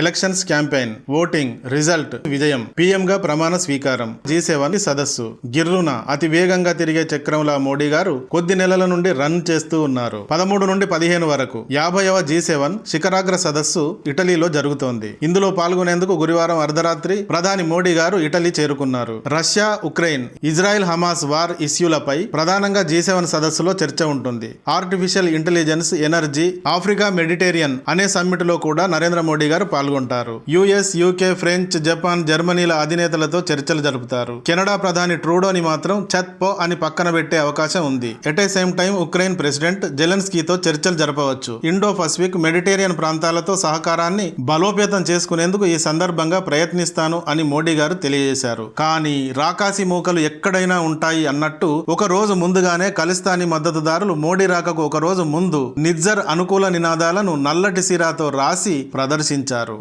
Elections campaign voting result విజయం. పీఎంగా ప్రమాణ స్వీకారం. జీ సెవెన్ సదస్సు. గిర్రున అతి వేగంగా తిరిగే చక్రంలా మోడీ గారు కొద్ది నెలల నుండి రన్ చేస్తూ ఉన్నారు. పదమూడు నుండి పదిహేను వరకు యాభైవ జీ సెవెన్ శిఖరాగ్ర సదస్సు ఇటలీలో జరుగుతోంది. ఇందులో పాల్గొనేందుకు గురువారం అర్ధరాత్రి ప్రధాని మోడీ గారు ఇటలీ చేరుకున్నారు. Russia Ukraine Israel Hamas war ఇష్యూలపై ప్రధానంగా జీ సెవెన్ సదస్సులో చర్చ ఉంటుంది. Artificial intelligence energy Africa Mediterranean అనే సమ్మిట్లో కూడా నరేంద్ర మోడీ గారు పాల్గొంటారు. యుఎస్ యూకే ఫ్రెంచ్ జపాన్ జర్మనీల అధినేతలతో చర్చలు జరుపుతారు. కెనడా ప్రధాని ట్రూడోని మాత్రం చత్ పో అని పక్కన పెట్టే అవకాశం ఉంది. At a same time Ukraine president జెలెన్స్కీతో చర్చలు జరపవచ్చు. ఇండో పసిఫిక్ మెడిటేరియన్ ప్రాంతాలతో సహకారాన్ని బలోపేతం చేసుకునేందుకు ఈ సందర్భంగా ప్రయత్నిస్తాను అని మోడీ గారు తెలియజేశారు. కానీ రాకాసి మూకలు ఎక్కడైనా ఉంటాయి అన్నట్టు ఒక రోజు ముందుగానే ఖలిస్తానీ మద్దతుదారులు మోడీ రాకకు ఒక రోజు ముందు నిజ్జర్ అనుకూల నినాదాలను నల్లటి సిరాతో రాసి ప్రదర్శించారు.